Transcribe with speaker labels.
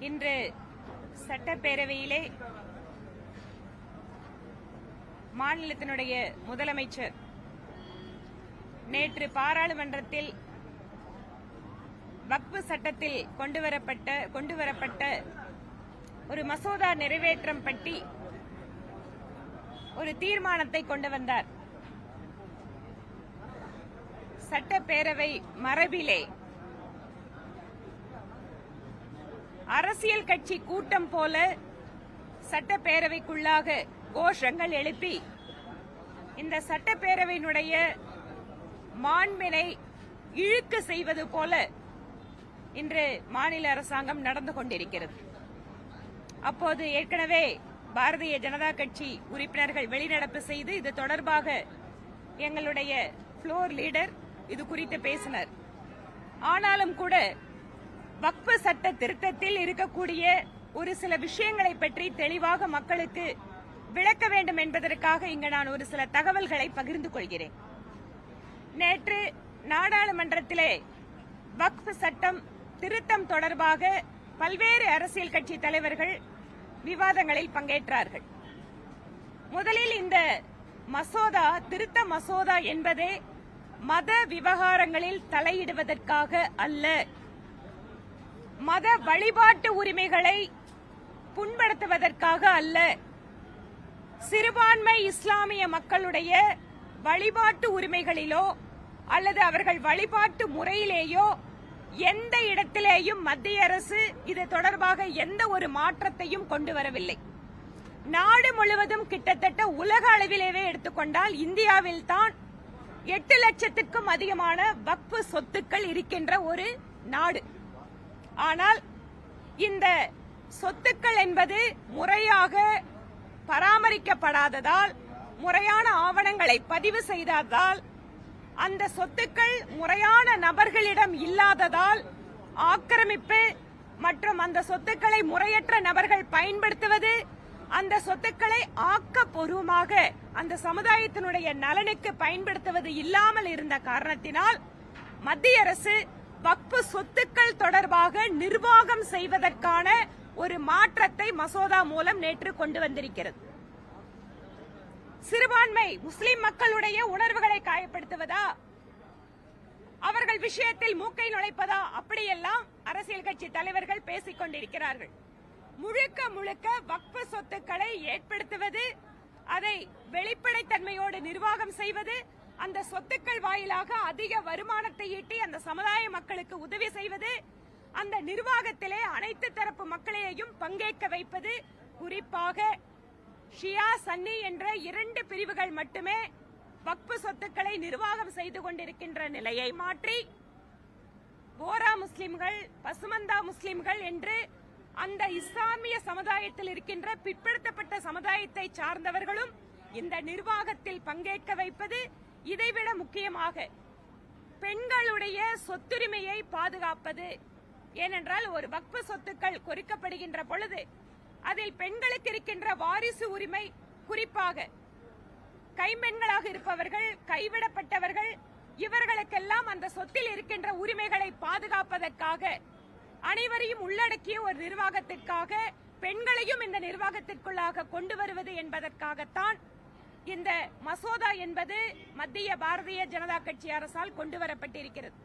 Speaker 1: இன்று சட்டப்பேரவையிலே மாநிலத்தினுடைய முதலமைச்சர் நேற்று பாராளுமன்றத்தில் வக்பு சட்டத்தில் கொண்டுவரப்பட்ட கொண்டுவரப்பட்ட ஒரு மசோதா நிறைவேற்றம் பற்றி ஒரு தீர்மானத்தை கொண்டு வந்தார். சட்டப்பேரவை மரபிலே அரசியல் கட்சி கூட்டம் போல சட்டப்பேரவைக்குள்ளாக கோஷங்கள் எழுப்பி இந்த சட்டப்பேரவையினுடைய மாண்பினை இழுக்கு செய்வது போல இன்று மாநில அரசாங்கம் நடந்து கொண்டிருக்கிறது. அப்போது ஏற்கனவே பாரதிய ஜனதா கட்சி உறுப்பினர்கள் வெளிநடப்பு செய்து இது தொடர்பாக எங்களுடைய புளோர் லீடர் இது குறித்து பேசினர். ஆனாலும் கூட வக்பு சட்ட திருத்தத்தில் இருக்கக்கூடிய ஒரு சில விஷயங்களை பற்றி தெளிவாக மக்களுக்கு விளக்க வேண்டும் என்பதற்காக இங்கு நான் ஒரு சில தகவல்களை பகிர்ந்து கொள்கிறேன். நேற்று நாடாளுமன்றத்திலே வக்ஃப் சட்டம் திருத்தம் தொடர்பாக பல்வேறு அரசியல் கட்சி தலைவர்கள் விவாதங்களில் பங்கேற்றார்கள். முதலில் இந்த மசோதா திருத்த மசோதா என்பதே மத விவகாரங்களில் தலையிடுவதற்காக அல்ல மத வழிபாட்டு உரிமைகளை புண்படுத்துவதற்காக அல்ல. சிறுபான்மை இஸ்லாமிய மக்களுடைய வழிபாட்டு உரிமைகளிலோ அல்லது அவர்கள் வழிபாட்டு முறையிலேயோ எந்த இடத்திலேயும் மத்திய அரசு இது தொடர்பாக எந்த ஒரு மாற்றத்தையும் கொண்டு வரவில்லை. நாடு முழுவதும் கிட்டத்தட்ட உலக அளவிலேயே எடுத்துக்கொண்டால் இந்தியாவில் தான் எட்டு லட்சத்திற்கும் அதிகமான வக்பு சொத்துக்கள் இருக்கின்ற ஒரு நாடு. ஆனால் இந்த சொத்துக்கள் என்பது முறையாக பராமரிக்கப்படாததால் முறையான ஆவணங்களை பதிவு செய்ததால் அந்த சொத்துக்கள் முறையான நபர்களிடம் இல்லாததால் ஆக்கிரமிப்பு மற்றும் அந்த சொத்துக்களை முறையற்ற நபர்கள் பயன்படுத்துவது அந்த சொத்துக்களை ஆக்கப்பூர்வமாக அந்த சமுதாயத்தினுடைய நலனுக்கு பயன்படுத்துவது இல்லாமல் இருந்த காரணத்தினால் மத்திய அரசு வக்பு சொத்துக்கள் தொடர்பாக நிர்வாகம் செய்வதற்கான ஒரு மாற்றத்தை மசோதா மூலம் நேற்று கொண்டு வந்திருக்கிறது. சிறுபான்மை முஸ்லிம் மக்களுடைய உணர்வுகளை காயப்படுத்துவதா? அவர்கள் விஷயத்தில் மூக்கை நுழைப்பதா? அப்படியெல்லாம் அரசியல் கட்சி தலைவர்கள் பேசிக் கொண்டிருக்கிறார்கள். முழுக்க முழுக்க வக்பு சொத்துக்களை ஏற்படுத்துவது அதை வெளிப்படைத்தன்மையோடு நிர்வாகம் செய்வது அந்த சொத்துக்கள் வாயிலாக அதிக வருமானத்தை ஈட்டி அந்த சமுதாய மக்களுக்கு உதவி செய்வது அந்த நிர்வாகத்திலே அனைத்து தரப்பு மக்களையும் பங்கேற்க வைப்பது குறிப்பாக ஷியா சன்னி என்ற இரண்டு பிரிவுகள் மட்டுமே வக்பு சொத்துக்களை நிர்வாகம் செய்து கொண்டிருக்கின்ற நிலையை மாற்றி போரா முஸ்லிம்கள் பசுமந்தா முஸ்லிம்கள் என்று அந்த இஸ்லாமிய சமுதாயத்தில் இருக்கின்ற பிற்படுத்தப்பட்ட சமுதாயத்தை சார்ந்தவர்களும் இந்த நிர்வாகத்தில் பங்கேற்க வைப்பது இதைவிட முக்கியமாக பெண்களுடைய சொத்துரிமையை பாதுகாப்பது. ஏனென்றால் ஒரு வக்ப சொத்துக்கள் குறிக்கப்படுகின்ற பொழுது அதில் பெண்களுக்கு இருக்கின்ற வாரிசு உரிமை குறிப்பாக கைம்பெண்களாக இருப்பவர்கள் கைவிடப்பட்டவர்கள் இவர்களுக்கெல்லாம் அந்த சொத்தில் இருக்கின்ற உரிமைகளை பாதுகாப்பதற்காக அனைவரையும் உள்ளடக்கிய ஒரு நிர்வாகத்திற்காக பெண்களையும் இந்த நிர்வாகத்திற்குள்ளாக கொண்டு வருவது என்பதற்காகத்தான் இந்த மசோதா என்பது மத்திய பாரதிய ஜனதா கட்சி அரசால் கொண்டு வரப்பட்டிருக்கிறது.